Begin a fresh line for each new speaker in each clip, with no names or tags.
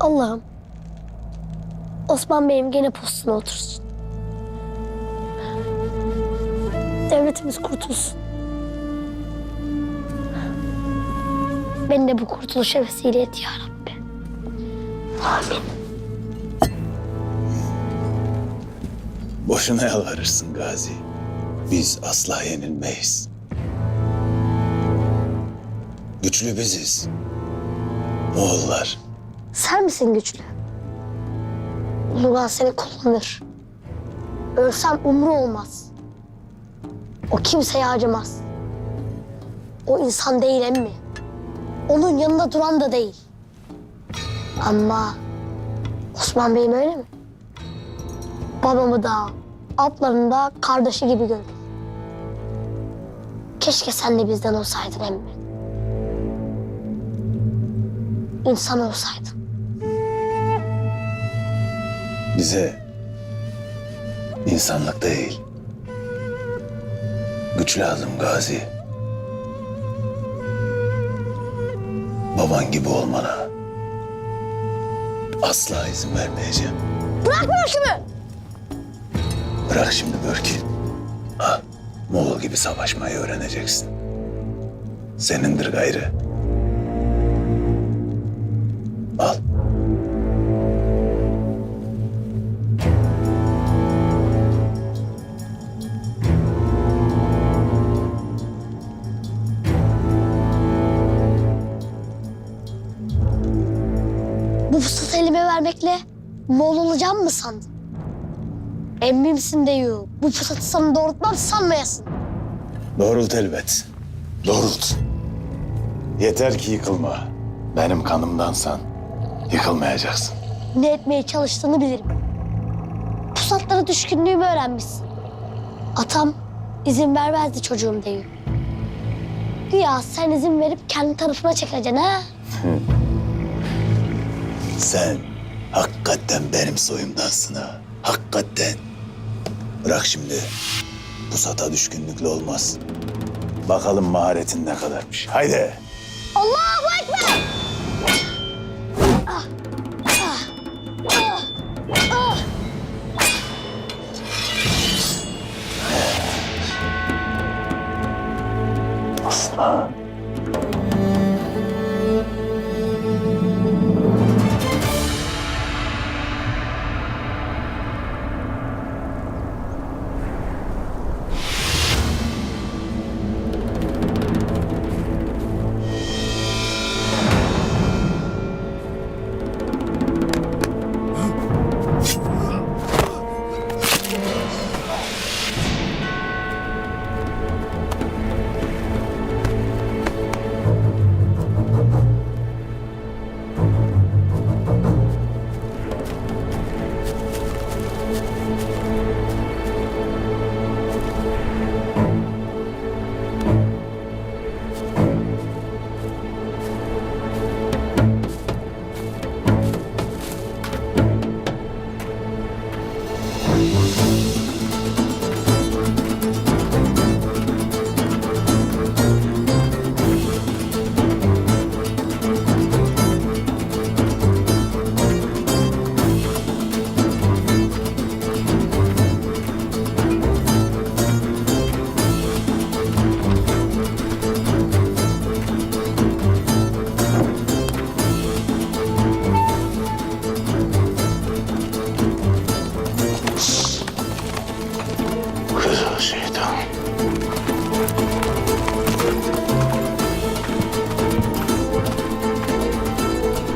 Allah'ım. Osman Bey'im gene postuna otursun. Devletimiz kurtulsun. Beni de bu kurtuluşa vesile et ya Rabbi. Amin.
Boşuna yalvarırsın Gazi. Biz asla yenilmeyiz. Güçlü biziz. Moğollar
Sen misin güçlü? Ulugan seni kullanır. Ölsem umru olmaz. O kimseye acımaz. O insan değil emmi. Onun yanında duran da değil. Ama Osman Bey'im öyle mi? Babamı da, ablarını da kardeşi gibi görür. Keşke sen de bizden olsaydın emmi. İnsan olsaydın.
Bize insanlık değil, güç lazım Gazi. Baban gibi olmana asla izin vermeyeceğim.
Bırak başımı!
Bırak şimdi Börk'i. Al, Moğol gibi savaşmayı öğreneceksin. Senindir gayrı. Al.
Elime vermekle Moğol olacağım mı sandın? Emmimsin diyor. Bu fırsatı sana doğrultmam sanmayasın.
Doğrult elbet. Doğrult. Yeter ki yıkılma. Benim kanımdansan yıkılmayacaksın.
Ne etmeye çalıştığını bilirim. Pusatlara düşkünlüğümü öğrenmişsin. Atam izin vermezdi çocuğum diyor. Güya sen izin verip kendi tarafına çekeceksin ha?
Sen hakikaten benim soyumdansın ha. Hakikaten. Bırak şimdi. Pusata düşkünlükle olmaz. Bakalım maharetin ne kadarmış. Haydi.
Allahu Ekber!
Aslan.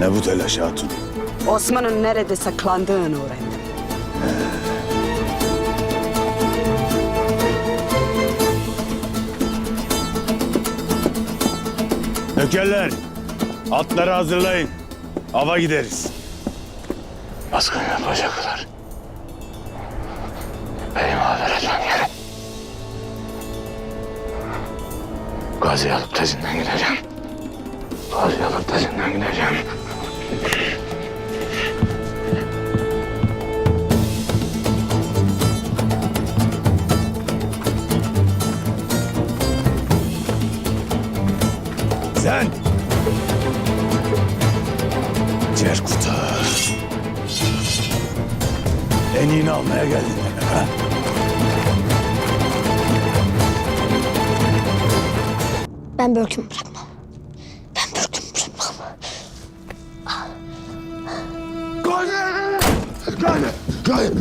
Ne bu telaş hatun?
Osman'ın nerede saklandığını öğrendim.
Nökerler, atları hazırlayın. Ava gideriz. Baskın yapacaklar. Benim haber etmem gerek. Gazi alıp tezinden gideceğim. Gazi alıp tezinden gideceğim. Sen! Cerkut'a En iyini almaya geldin ha?
Ben hüküm bırakmam. Ben bir hüküm bırakmam.
Gel! Gel!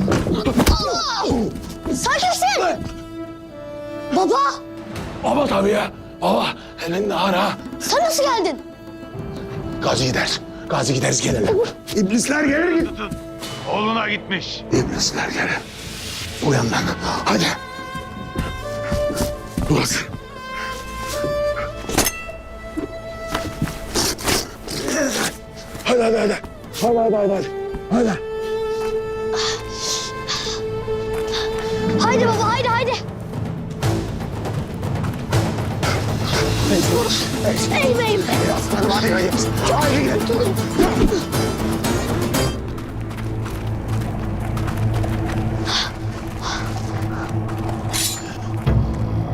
Sen kimsin? Baba
Baba tabii ya. Baba elinde ara.
sen nasıl geldin?
Gazi gider. Gazi gideriz gelelim. İblisler gelir git.
Oğluna gitmiş.
İblisler gelir. Uyan lan. Hadi. Burası. Hadi hadi hadi. Hadi hadi hadi. Hadi.
Haydi baba haydi haydi. Eğme eğme.
Aslanım hadi hadi. Hadi gidelim.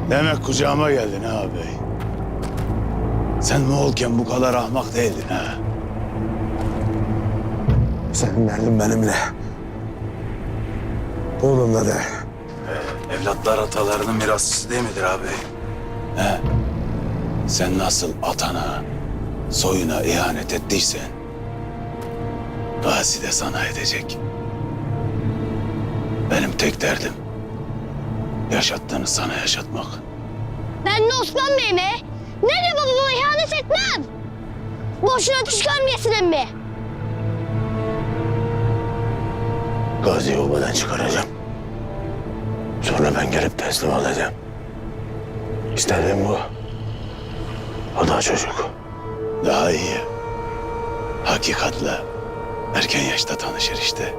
Demek kucağıma geldin ha bey. Sen Moğolken bu kadar ahmak değildin ha. Senin derdin benimle. Oğlumla de. Evlatlar atalarının mirasçısı değil midir abi? He? Sen nasıl atana, soyuna ihanet ettiysen... Gazi de sana edecek. Benim tek derdim... Yaşattığını sana yaşatmak.
Ben de Osman Bey'ime ne de babama ihanet etmem. Boşuna düş görmeyesin emmi.
Gazi'yi obadan çıkaracağım. Sonra ben gelip teslim alacağım. İstediğim bu. O da çocuk. Daha iyi. Hakikatle erken yaşta tanışır işte.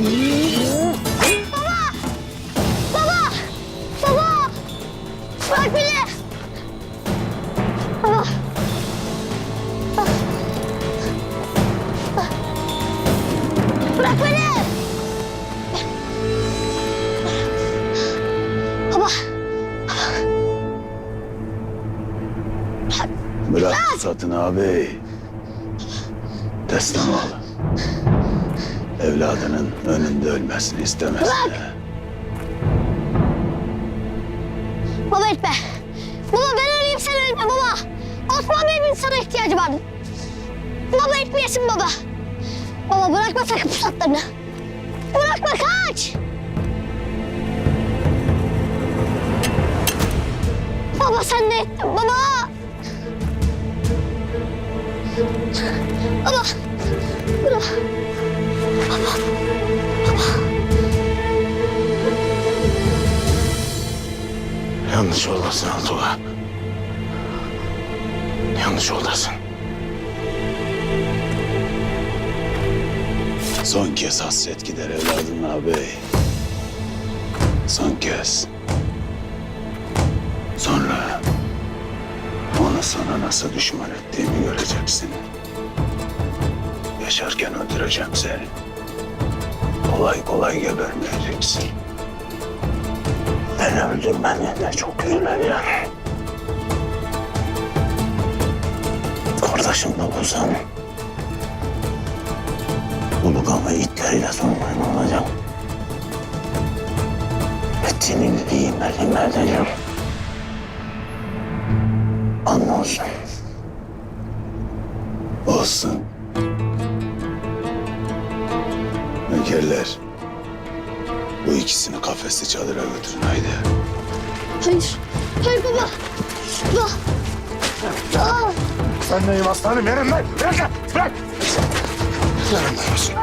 Baba! Baba! Bırak beni! Baba! Bırak beni! Baba!
Bırak satın abi. Teslim ol. Evladının önünde ölmesini istemezsin.
Bırak! Baba etme! Baba ben öleyim sen ölme baba! Osman Bey'in sana ihtiyacı var. Baba etmeyesin baba! Baba bırakma sakın pusatlarını! Bırakma kaç! Baba sen ne ettin baba? Baba! Bırak!
Yanlış yoldasın Altuğ'a. Yanlış yoldasın. Son kez hasret gider evladım ağabey. Son kez. Sonra onu sana nasıl düşman ettiğimi göreceksin. Yaşarken öldüreceğim seni. Kolay kolay gebermeyeceksin. Ben öldürmenin de çok üzüleceğim. Kardeşim de bulsam... Bunu kavga itleriyle sormayın olacağım. Ettiğini bileyim, elim edeceğim. Anla olsun. Olsun. Nökerler. İkisini kafesli çadıra götürün haydi.
Hayır. Hayır baba. Baba. Aa,
Sen neyim aslanım verin lan. Bırak lan. Bırak. Yanımda olsun.